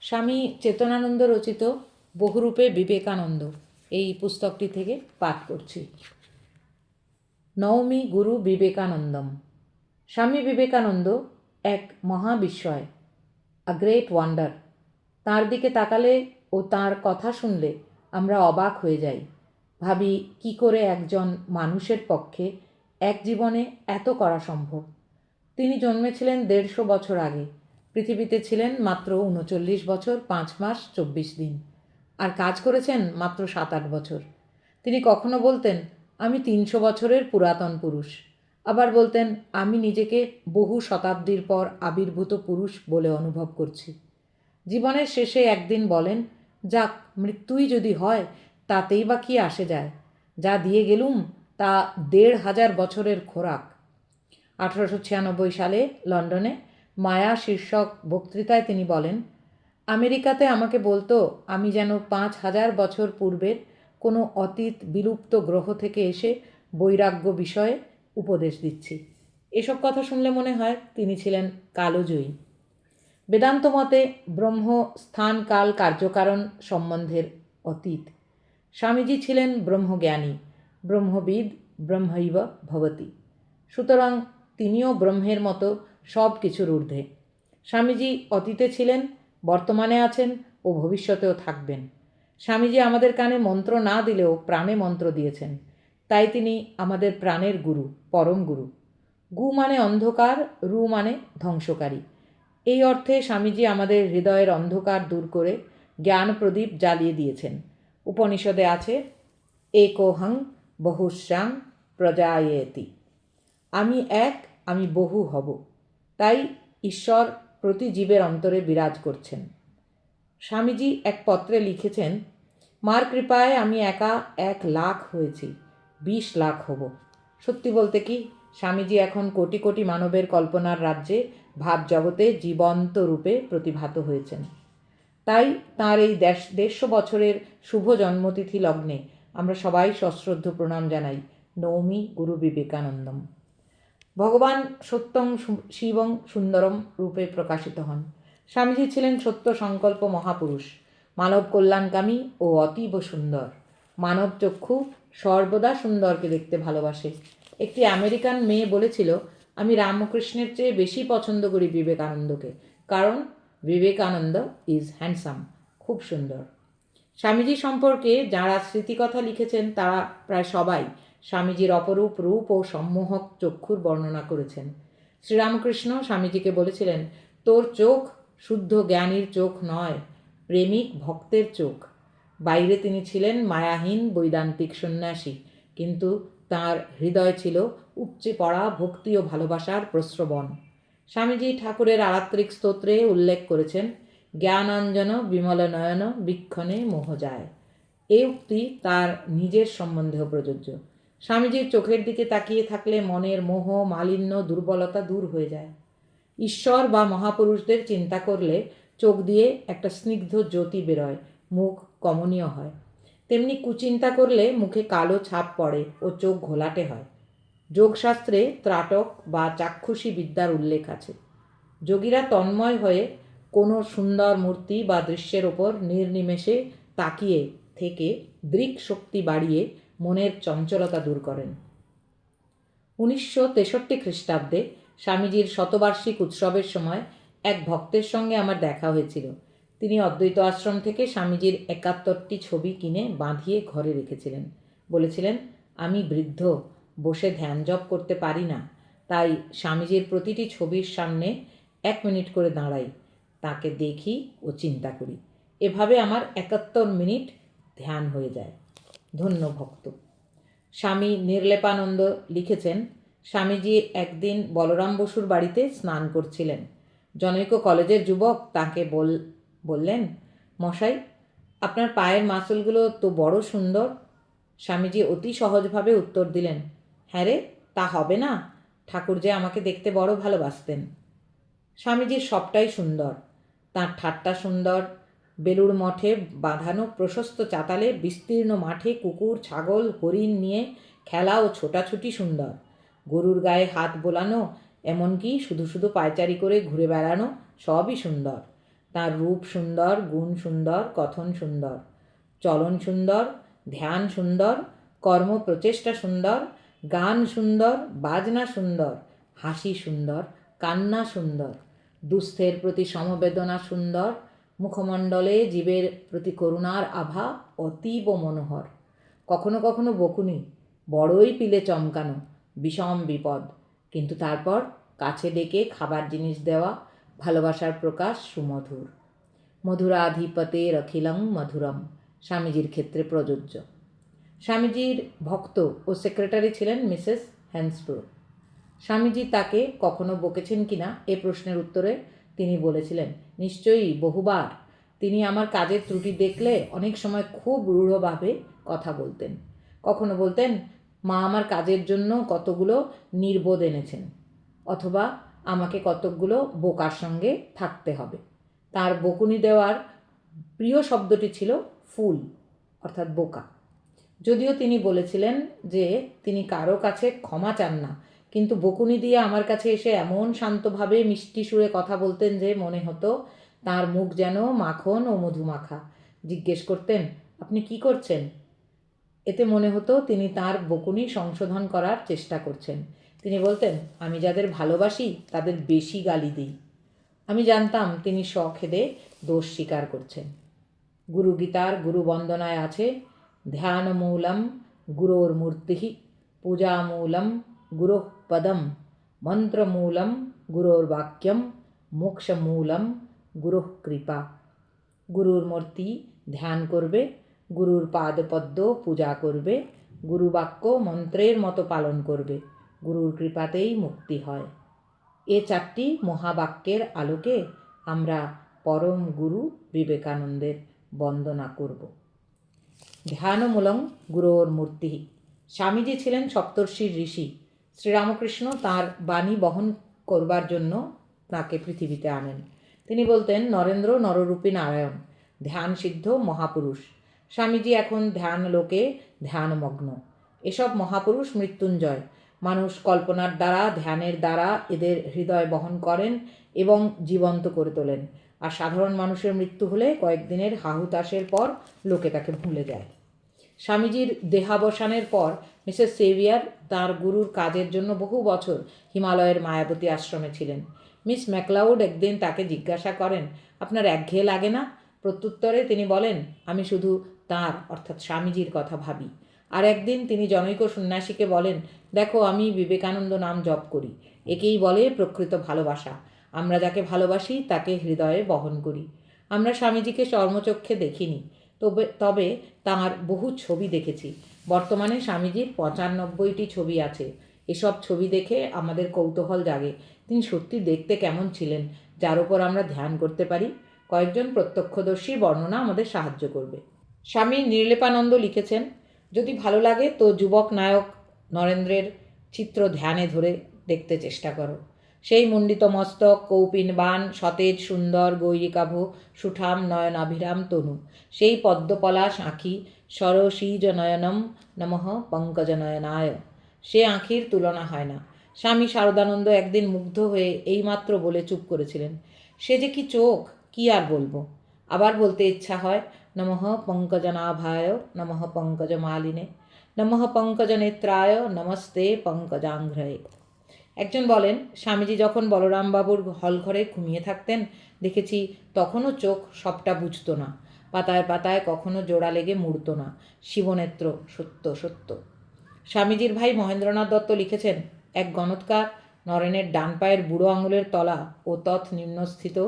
স্বামী চেতনানন্দ রচিত বহুরূপে বিবেকানন্দ। এই পুস্তকটি থেকে পাঠ করছি। নবমী গুরু বিবেকানন্দম। স্বামী বিবেকানন্দ এক মহাবিস্ময় আ গ্রেট ওয়ান্ডার তার দিকে তাকালে ও তার কথা শুনলে আমরা অবাক হয়ে যাই। ভাবি, কি করে একজন মানুষের পক্ষে এক জীবনে এত করা সম্ভব? তিনি জন্মেছিলেন দেড়শো বছর আগে। পৃথিবীতে ছিলেন মাত্র উনচল্লিশ বছর, পাঁচ মাস, চব্বিশ দিন। আর কাজ করেছেন মাত্র সাত আট বছর। তিনি কখনো বলতেন, আমি তিনশো বছরের পুরাতন পুরুষ। আবার বলতেন, আমি নিজেকে বহু শতাব্দীর পর আবির্ভূত পুরুষ বলে অনুভব করছি। জীবনের শেষে একদিন বলেন, যাক, মৃত্যুই যদি হয়, তাতেই বা কি আসে যায়? যা দিয়ে গেলুম, তা দেড় হাজার বছরের খোরাক। আঠারোশো ছিয়ানব্বই সালে লন্ডনে মায়া শীর্ষক বক্তৃতায় তিনি বলেন, আমেরিকাতে আমাকে বলতো, আমি যেন পাঁচ হাজার বছর পূর্বের কোনো অতীত বিলুপ্ত গ্রহ থেকে এসে বৈরাগ্য বিষয়ে উপদেশ দিচ্ছি। এসব কথা শুনলে মনে হয় তিনি ছিলেন কালোজয়ী। বেদান্ত মতে, ব্রহ্ম স্থান, কাল, কার্যকারণ সম্বন্ধের অতীত। স্বামীজি ছিলেন ব্রহ্মজ্ঞানী, ব্রহ্মবিদ, ব্রহ্মৈব ভবতি। সুতরাং তিনিও ব্রহ্মের মতো সব কিছুর ঊর্ধ্বে। স্বামীজি অতীতে ছিলেন, বর্তমানে আছেন ও ভবিষ্যতেও থাকবেন। স্বামীজি আমাদের কানে মন্ত্র না দিলেও প্রাণে মন্ত্র দিয়েছেন। তাই তিনি আমাদের প্রাণের গুরু, পরম গুরু। গু মানে অন্ধকার, রু মানে ধ্বংসকারী। এই অর্থে স্বামীজি আমাদের হৃদয়ের অন্ধকার দূর করে জ্ঞান প্রদীপ জ্বালিয়ে দিয়েছেন। উপনিষদে আছে একোহং বহুশ্যাং প্রজায়েতি। আমি এক, আমি বহু হব। তাই ঈশ্বর প্রতি জীবের অন্তরে বিরাজ করছেন। স্বামীজি এক পত্রে লিখেছেন, মার কৃপায় আমি একা এক লাখ হয়েছি, বিশ লাখ হব। সত্যি বলতে কি, স্বামীজি এখন কোটি কোটি মানবের কল্পনার রাজ্যে ভাব জগতে জীবন্ত রূপে প্রতিভাত হয়েছেন। তাই তার এই দেশ, দেড়শো বছরের শুভ জন্মতিথি লগ্নে আমরা সবাই সশ্রদ্ধ প্রণাম জানাই, নৌমি গুরু বিবেকানন্দম। ভগবান সত্যং শিবং সুন্দরম রূপে প্রকাশিত হন। স্বামীজি ছিলেন সত্য সংকল্প মহাপুরুষ, মানব কল্যাণকামী ও অতীব সুন্দর। মানব চক্ষু সর্বদা সুন্দরকে দেখতে ভালোবাসে। একটি আমেরিকান মেয়ে বলেছিল, আমি রামকৃষ্ণের চেয়ে বেশি পছন্দ করি বিবেকানন্দকে, কারণ বিবেকানন্দ ইজ হ্যান্ডসাম, খুব সুন্দর। স্বামীজি সম্পর্কে যাঁরা স্মৃতিকথা লিখেছেন, তারা প্রায় সবাই স্বামীজির অপরূপ রূপ ও সম্মোহক চক্ষুর বর্ণনা করেছেন। শ্রীরামকৃষ্ণ স্বামীজিকে বলেছিলেন, তোর চোখ শুদ্ধ জ্ঞানীর চোখ নয়, প্রেমিক ভক্তের চোখ। বাইরে তিনি ছিলেন মায়াহীন বৈদান্তিক সন্ন্যাসী, কিন্তু তার হৃদয় ছিল উপচে পড়া ভক্তি ও ভালোবাসার প্রশ্রবণ স্বামীজি ঠাকুরের আরাত্রিক স্তোত্রে উল্লেখ করেছেন, জ্ঞানাঞ্জন বিমল নয়ন বীক্ষণে মোহ যায়। এই উক্তি তার নিজের সম্বন্ধেও প্রযোজ্য। স্বামীজির চোখের দিকে তাকিয়ে থাকলে মনের মোহ, মালিন্য, দুর্বলতা দূর হয়ে যায়। ঈশ্বর বা মহাপুরুষদের চিন্তা করলে চোখ দিয়ে একটা স্নিগ্ধ জ্যোতি বেরোয়, মুখ কমনীয় হয়। তেমনি কুচিন্তা করলে মুখে কালো ছাপ পড়ে ও চোখ ঘোলাটে হয়। যোগশাস্ত্রে ত্রাটক বা চাক্ষুষী বিদ্যার উল্লেখ আছে। যোগীরা তন্ময় হয়ে কোনো সুন্দর মূর্তি বা দৃশ্যের ওপর নির্নিমেষে তাকিয়ে থেকে দৃক শক্তি বাড়িয়ে মনের চঞ্চলতা দূর করেন। উনিশশো তেষট্টি খ্রিস্টাব্দে স্বামীজির শতবার্ষিক উৎসবের সময় এক ভক্তের সঙ্গে আমার দেখা হয়েছিল। তিনি অদ্বৈত আশ্রম থেকে স্বামীজির একাত্তরটি ছবি কিনে বাঁধিয়ে ঘরে রেখেছিলেন। বলেছিলেন, আমি বৃদ্ধ, বসে ধ্যান জপ করতে পারি না। তাই স্বামীজির প্রতিটি ছবির সামনে এক মিনিট করে দাঁড়াই, তাকে দেখি ও চিন্তা করি। এভাবে আমার একাত্তর মিনিট ধ্যান হয়ে যায়। ধন্য ভক্ত। স্বামী নির্লেপানন্দ লিখেছেন, স্বামীজি একদিন বলরাম বসুর বাড়িতে স্নান করছিলেন। জনৈক কলেজের যুবক তাকে বল, বললেন, মশাই, আপনার পায়ের মাসুলগুলো তো বড় সুন্দর। স্বামীজি অতি সহজভাবে উত্তর দিলেন হ্যাঁ রে, তা হবে না। ঠাকুর যে আমাকে দেখতে বড় ভালোবাসতেন। স্বামীজির সবটাই সুন্দর। তার ঠাট্টা সুন্দর বেলুড় মঠে বাঁধানো প্রশস্ত চাতালে বিস্তীর্ণ মাঠে কুকুর, ছাগল, হরিণ নিয়ে খেলা ও ছোটাছুটি সুন্দর। গরুর গায়ে হাত বোলানো, এমনকি শুধু শুধু পায়চারি করে ঘুরে বেড়ানো সবই সুন্দর। তার রূপ সুন্দর, গুণ সুন্দর, কথন সুন্দর। চলন সুন্দর, ধ্যান সুন্দর, কর্ম প্রচেষ্টা সুন্দর, গান সুন্দর, বাজনা সুন্দর, হাসি সুন্দর, কান্না সুন্দর। দুস্থের প্রতি সমবেদনা সুন্দর মুখমণ্ডলে জীবের প্রতি করুণার আভা অতীব মনোহর। কখনো কখনো বকুনি, বড়ই পিলে চমকানো, বিষম বিপদ। কিন্তু তারপর কাছে ডেকে খাবার জিনিস দেওয়া, ভালোবাসার প্রকাশ সুমধুর। মধুরাধিপতে রখিলং মধুরম, স্বামীজির ক্ষেত্রে প্রযোজ্য। স্বামীজির ভক্ত ও সেক্রেটারি ছিলেন মিসেস হ্যান্সব্রো। স্বামীজি তাকে কখনো বকেছেন কিনা এ প্রশ্নের উত্তরে তিনি বলেছিলেন, নিশ্চয়ই বহুবার তিনি আমার কাজের ত্রুটি দেখলে অনেক সময় খুব রূঢ়ভাবে কথা বলতেন। কখনো বলতেন, মা আমার কাজের জন্য কতগুলো নির্বোধ এনেছেন, অথবা আমাকে কতকগুলো বোকার সঙ্গে থাকতে হবে। তার বকুনি দেওয়ার প্রিয় শব্দটি ছিল ফুল, অর্থাৎ বোকা যদিও তিনি বলেছিলেন যে তিনি কারও কাছে ক্ষমা চান না কিন্তু বকুনি দিয়ে আমার কাছে এসে এমন শান্তভাবে মিষ্টি সুরে কথা বলতেন যে মনে হতো তার মুখ যেন মাখন ও মধুমাখা। জিজ্ঞেস করতেন, আপনি কি করছেন? এতে মনে হতো তিনি তার বকুনি সংশোধন করার চেষ্টা করছেন। তিনি বলতেন, আমি যাদের ভালোবাসি তাদের বেশি গালি দিই। আমি জানতাম তিনি স্বখেদে দোষ স্বীকার করছেন। গুরু গীতার গুরু বন্দনায় আছে, ধ্যানমূলম গুরোর মূর্তি পূজামূলম গুরোঃ মন্ত্রমূলম গুরোর বাক্যম মোক্ষমূলম গুরুঃ কৃপা গুরুর মূর্তি ধ্যান করবে গুরুর পাদপদ্ম পূজা করবে গুরু বাক্য মন্ত্রের মতো পালন করবে গুরুর কৃপাতেই মুক্তি হয়। এ চারটি মহাবাক্যের আলোকে আমরা পরম গুরু বিবেকানন্দের বন্দনা করব। ধ্যানমূলং গুরোর মূর্তি স্বামীজি ছিলেন সপ্তর্ষির ঋষি। শ্রীরামকৃষ্ণ তার বাণী বহন করবার জন্য তাকে পৃথিবীতে আনেন। তিনি বলতেন, নরেন্দ্র নররূপী নারায়ণ, ধ্যান সিদ্ধ মহাপুরুষ। স্বামীজি এখন ধ্যান লোকে ধ্যানমগ্ন এসব মহাপুরুষ মৃত্যুঞ্জয়। মানুষ কল্পনার দ্বারা, ধ্যানের দ্বারা এদের হৃদয় বহন করেন এবং জীবন্ত করে তোলেন। আর সাধারণ মানুষের মৃত্যু হলে কয়েকদিনের হাহুতাশের পর লোকে তাকে ভুলে যায়। স্বামীজির দেহাবসানের পর মিসেস সেভিয়ার তার গুরুর কাজের জন্য বহু বছর হিমালয়ের মায়াবতী আশ্রমে ছিলেন। মিস ম্যাকলাউড একদিন তাকে জিজ্ঞাসা করেন, আপনার একঘেয়ে লাগে না? প্রত্যুত্তরে তিনি বলেন, আমি শুধু তার, অর্থাৎ স্বামীজির কথা ভাবি। আর একদিন তিনি জনৈক সন্ন্যাসীকে বলেন, দেখো, আমি বিবেকানন্দ নাম জপ করি। একেই বলে প্রকৃত ভালোবাসা। আমরা যাকে ভালোবাসি, তাকে হৃদয়ে বহন করি। আমরা স্বামীজিকে চর্মচক্ষে দেখিনি। তবে তবে তাঁর বহু ছবি দেখেছি। বর্তমানে স্বামীজির পঁচানব্বইটি ছবি আছে। এসব ছবি দেখে আমাদের কৌতূহল জাগে। তিনি সত্যি দেখতে কেমন ছিলেন, যার উপর আমরা ধ্যান করতে পারি? কয়েকজন প্রত্যক্ষদর্শী বর্ণনা আমাদের সাহায্য করবে। স্বামী নির্লেপানন্দ লিখেছেন, যদি ভালো লাগে তো যুবক নায়ক নরেন্দ্রের চিত্র ধ্যানে ধরে দেখতে চেষ্টা করো। সেই মণ্ডিত মস্তক কৌপিন বান সতেজ, সুন্দর, গৈরিকাভ, সুঠাম, নয়নাভিরাম, তনু। সেই পদ্মপলাশ আঁখি সরসীজ নয়নম নমঃ পঙ্কজনয়নায়। সে আঁখির তুলনা হয় না। স্বামী শারদানন্দ একদিন মুগ্ধ হয়ে এইমাত্র বলে চুপ করেছিলেন। সে যে কি চোখ, কি আর বলব? আবার বলতে ইচ্ছা হয়, নমঃ পঙ্কজনাভায়, নমঃ পঙ্কজমালিনে, নমঃ পঙ্কজনেত্রায়, নমস্তে পঙ্কজাঙ্ঘ্রয়ে। একজন বলেন, স্বামীজি যখন বলরামবাবুর হলঘরে ঘুমিয়ে থাকতেন, দেখেছি তখনও চোখ সবটা বুঝতো না, পাতায় পাতায় কখনো জোড়া লেগে মুড়ত না। শিবনেত্র, সত্য সত্য। স্বামীজির ভাই মহেন্দ্রনাথ দত্ত লিখেছেন, এক গণৎকার, নরেনের ডান পায়ের বুড়ো আঙুলের তলা ও তৎ নিম্নস্থিত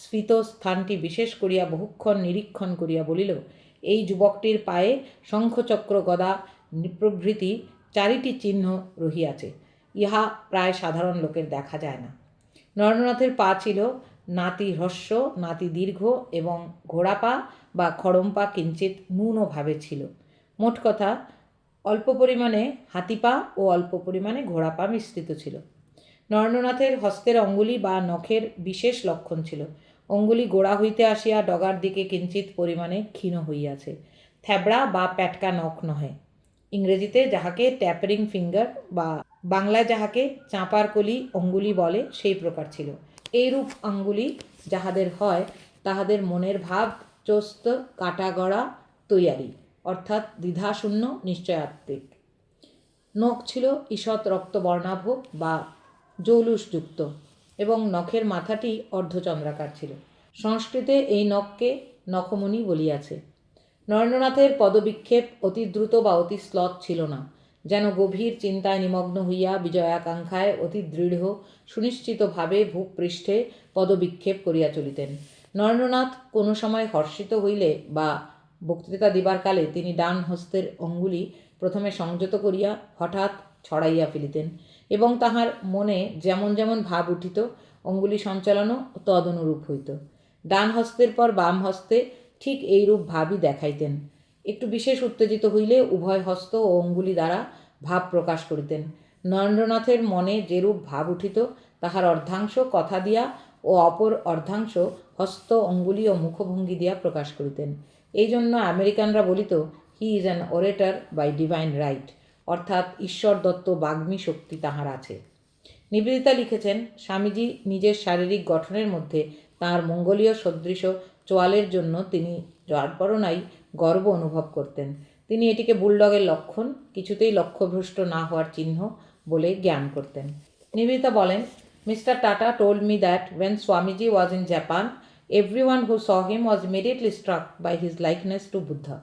স্ফীত স্থানটি বিশেষ করিয়া বহুক্ষণ নিরীক্ষণ করিয়া বলিল, এই যুবকটির পায়ে শঙ্খচক্র গদা প্রভৃতি চারিটি চিহ্ন রহিয়াছে। ইহা প্রায় সাধারণ লোকের দেখা যায় না। নরেন্দ্রনাথের পা ছিল নাতি হ্রস্ব নাতি দীর্ঘ এবং ঘোড়াপা বা খড়ম্পা কিঞ্চিত ন্যূনভাবে ছিল। মোট কথা, অল্প পরিমাণে হাতিপা ও অল্প পরিমাণে ঘোড়াপা মিশ্রিত ছিল। নরেন্দ্রনাথের হস্তের অঙ্গুলি বা নখের বিশেষ লক্ষণ ছিল। অঙ্গুলি গোড়া হইতে আসিয়া ডগার দিকে কিঞ্চিত পরিমাণে ক্ষীণ হইয়াছে। থ্যাবড়া বা প্যাটকা নখ নহে। ইংরেজিতে যাহাকে ট্যাপারিং ফিঙ্গার বা বাংলায় যাহাকে চাঁপার কলি, অঙ্গুলি বলে, সেই প্রকার ছিল। এইরূপ আঙ্গুলি যাহাদের হয়, তাহাদের মনের ভাব, চস্ত, কাটাগড়া, তৈয়ারি, অর্থাৎ দ্বিধাশূন্য নিশ্চয়াত্মিক। নখ ছিল ঈষৎ রক্তবর্ণাভ বা জৌলুসযুক্ত এবং নখের মাথাটি অর্ধচন্দ্রাকার ছিল। সংস্কৃতে এই নখকে নখমণি বলিয়াছে। নরেন্দ্রনাথের পদবিক্ষেপ অতি দ্রুত বা অতি শ্লথ ছিল না। যেন গভীর চিন্তায় নিমগ্ন হইয়া বিজয়াকাঙ্ক্ষায় অতি দৃঢ়, সুনিশ্চিতভাবে ভূপৃষ্ঠে পদবিক্ষেপ করিয়া চলিতেন। নরেন্দ্রনাথ কোনো সময় হর্ষিত হইলে বা বক্তৃতা দিবার কালে তিনি ডান হস্তের অঙ্গুলি প্রথমে সংযত করিয়া হঠাৎ ছড়াইয়া ফেলিতেন এবং তাহার মনে যেমন যেমন ভাব উঠিত, অঙ্গুলি সঞ্চালনও তদনুরূপ হইত। ডান হস্তের পর বাম হস্তে ঠিক এইরূপ ভাবই দেখাইতেন। একটু বিশেষ উত্তেজিত হইলে উভয় হস্ত ও অঙ্গুলি দ্বারা ভাব প্রকাশ করিতেন। নরেন্দ্রনাথের মনে যেরূপ ভাব উঠিত, তাহার অর্ধাংশ কথা দিয়া ও অপর অর্ধাংশ হস্ত, অঙ্গুলি ও মুখভঙ্গি দিয়া প্রকাশ করিতেন। এই জন্য আমেরিকানরা বলিত he is an orator by divine right অর্থাৎ ঈশ্বর দত্ত বাগ্মী শক্তি তাহার আছে। নিবেদিতা লিখেছেন, স্বামীজি নিজের শারীরিক গঠনের মধ্যে তাঁর মঙ্গলীয় সদৃশ চোয়ালের জন্য তিনি জড়পরনাই গর্ব অনুভব করতেন। তিনি এটিকে বুলডগের লক্ষণ, কিছুতেই লক্ষ্যভ্রষ্ট না হওয়ার চিহ্ন বলে জ্ঞান করতেন। নিবেদিতা বলেন, mister Tata told me that when Swamiji was in Japan every one who saw him was immediately struck by his likeness to Buddha.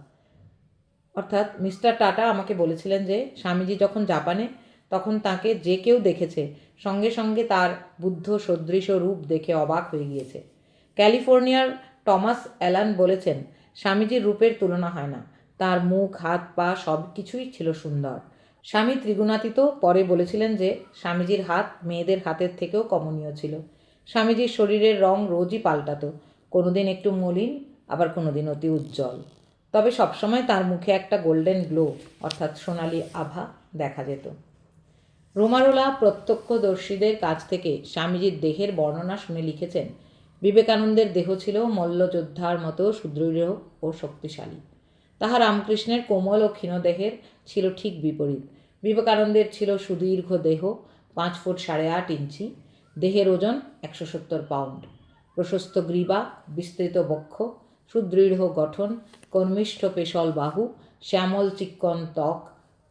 অর্থাৎ মিস্টার টাটা আমাকে বলেছিলেন যে, স্বামীজি যখন জাপানে, তখন তাকে যে কেউ দেখেছে, সঙ্গে সঙ্গে তার বুদ্ধ সদৃশ রূপ দেখে অবাক হয়ে গিয়েছে। ক্যালিফোর্নিয়ার টমাস অ্যালান বলেছেন স্বামীজির রূপের তুলনা হয় না। তার মুখ, হাত, পা সব কিছুই ছিল সুন্দর। স্বামী ত্রিগুণাতীত, পরে বলেছিলেন যে স্বামীজির হাত মেয়েদের হাতের থেকেও কমনীয় ছিল। স্বামীজির শরীরের রং রোজই পাল্টাতো। কোনোদিন একটু মলিন, আবার কোনোদিন অতি উজ্জ্বল। তবে সবসময় তার মুখে একটা গোল্ডেন গ্লো, অর্থাৎ সোনালি আভা দেখা যেত। রোমারোলা প্রত্যক্ষদর্শীদের কাছ থেকে স্বামীজির দেহের বর্ণনা শুনে লিখেছেন বিবেকানন্দের দেহ ছিল মল্লযোদ্ধার মতো সুদৃঢ় ও শক্তিশালী। তাহা রামকৃষ্ণের কোমল ও ক্ষীণ দেহের ছিল ঠিক বিপরীত। বিবেকানন্দের ছিল সুদীর্ঘ দেহ, পাঁচ ফুট সাড়ে আট ইঞ্চি, দেহের ওজন একশো সত্তর পাউন্ড। প্রশস্ত গ্রীবা, বিস্তৃত বক্ষ, সুদৃঢ় গঠন, কর্মিষ্ঠ পেশল বাহু, শ্যামল চিক্কন ত্বক,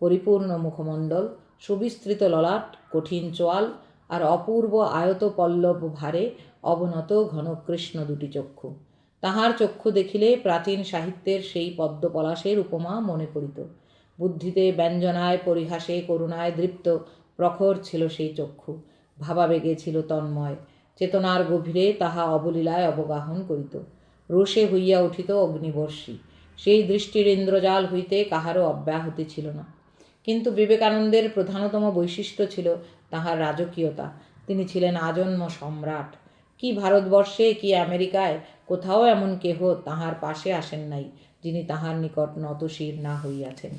পরিপূর্ণ মুখমণ্ডল, সুবিস্তৃত ললাট, কঠিন চোয়াল আর অপূর্ব আয়ত পল্লব ভারে অবনত ঘনকৃষ্ণ দুটি চক্ষু। তাহার চক্ষু দেখিলে প্রাচীন সাহিত্যের সেই পদ্মপলাশের উপমা মনে পড়িত। বুদ্ধিতে ব্যঞ্জনায়, পরিহাসে, করুণায় দৃপ্ত প্রখর ছিল সেই চক্ষু। ভাবাবেগে ছিল তন্ময়। চেতনার গভীরে তাহা অবলীলায় অবগাহন করিত। রোষে হইয়া উঠিত অগ্নিবর্ষী। সেই দৃষ্টির ইন্দ্রজাল হইতে কাহারও অব্যাহতি ছিল না। কিন্তু বিবেকানন্দের প্রধানতম বৈশিষ্ট্য ছিল তাহার রাজকীয়তা। তিনি ছিলেন আজন্ম সম্রাট। কি ভারতবর্ষে, কি আমেরিকায়, কোথাও এমন কেহ তাহার পাশে আসেন নাই, যিনি তাহার নিকট নতশির না হইয়াছেন।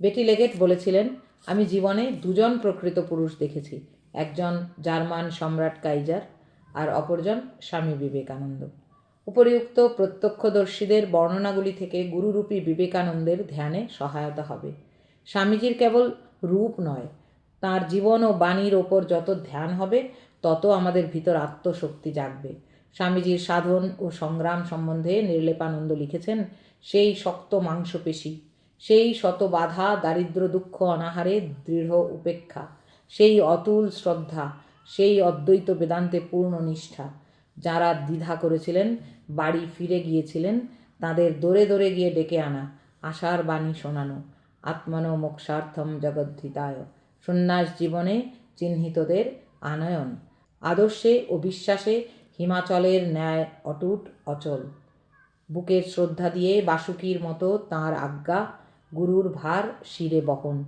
বেটি লেগেট বলেছিলেন, আমি জীবনে দুজন প্রকৃত পুরুষ দেখেছি, একজন জার্মান সম্রাট কাইজার আর অপরজন স্বামী বিবেকানন্দ। উপরিউক্ত প্রত্যক্ষদর্শীদের বর্ণনাগুলি থেকে গুরুরূপী বিবেকানন্দের ধ্যানে সহায়তা হবে। স্বামীজির কেবল রূপ নয়, তার জীবন ও বাণীর ওপর যত ধ্যান হবে তত আমাদের ভিতর আত্মশক্তি জাগবে। স্বামীজির সাধন ও সংগ্রাম সম্বন্ধে নির্লেপানন্দ লিখেছেন, সেই শক্ত মাংসপেশি, সেই শত বাধা, দারিদ্র দুঃখ অনাহারে দৃঢ় উপেক্ষা, সেই অতুল শ্রদ্ধা, সেই অদ্বৈত বেদান্তে পূর্ণ নিষ্ঠা। যারা দ্বিধা করেছিলেন, বাড়ি ফিরে গিয়েছিলেন, তাদের দৌড়ে দৌড়ে গিয়ে ডেকে আনা, আশার বাণী শোনানো আত্মনো মোক্ষার্থম জগদ্ধিতায়। সন্ন্যাস জীবনে চিহ্নিতদের আনয়ন। আদর্শে ও বিশ্বাসে হিমাচলের ন্যায় অটুট, অচল। বুকের শ্রদ্ধা দিয়ে বাসুকীর মতো তাঁর আজ্ঞা, গুরুর ভার, শিরে বহন।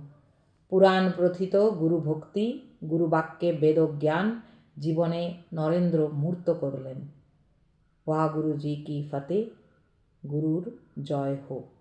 পুরাণ প্রথিত গুরু ভক্তি গুরুবাক্যে বেদজ্ঞান জীবনে নরেন্দ্র মূর্ত করলেন। ওয়া গুরুজি কি ফতে, গুরুর জয় হোক।